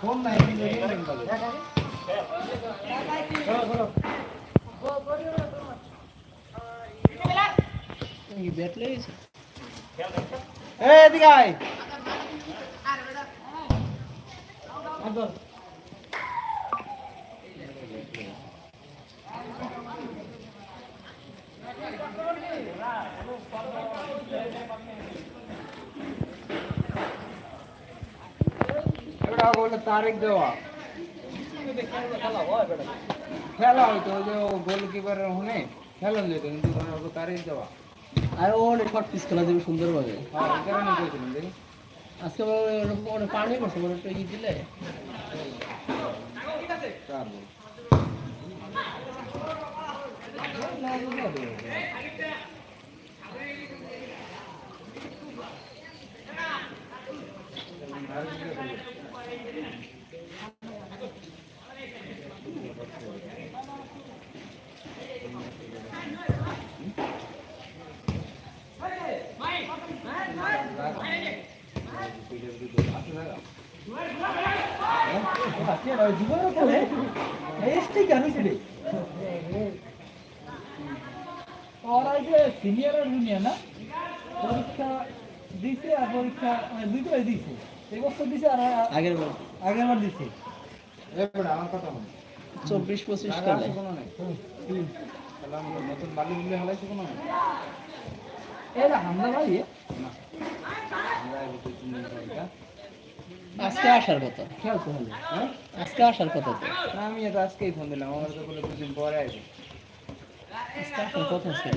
Phone নাই bat লেগেছে? এদিকে আয়। এবার বলে তারিখ দেওয়া খেলা ওই যে গোলকিপারের হুনে খেলা যেত কিন্তু তারিখ দেওয়া আর ও অনেক শর্ট পিস খেলা যাবে সুন্দরভাবে আজকে অনেক পানি করছে বলে একটু ই দিলে চার বল ওরা যে সিনিয়র জুনিয়র না? পরীক্ষা দিছে আর পরীক্ষা মানে দুটোই দিছে। দিছে আর আগের বার। আগের বার দিছে। এবার আমার কথা মনে কোনো নতুন বালি বুলে হালাইছি কোনো নাই? এরা হামলা ভাই পরে, আজকে আসার কথা। হলে হ্যাঁ? আজকে আসার কথা তো। আমি এটা আজকেই ফোন দিলাম আমার তো বলে দুদিন পরে আসবে। আজকে আসার কথা ছিল।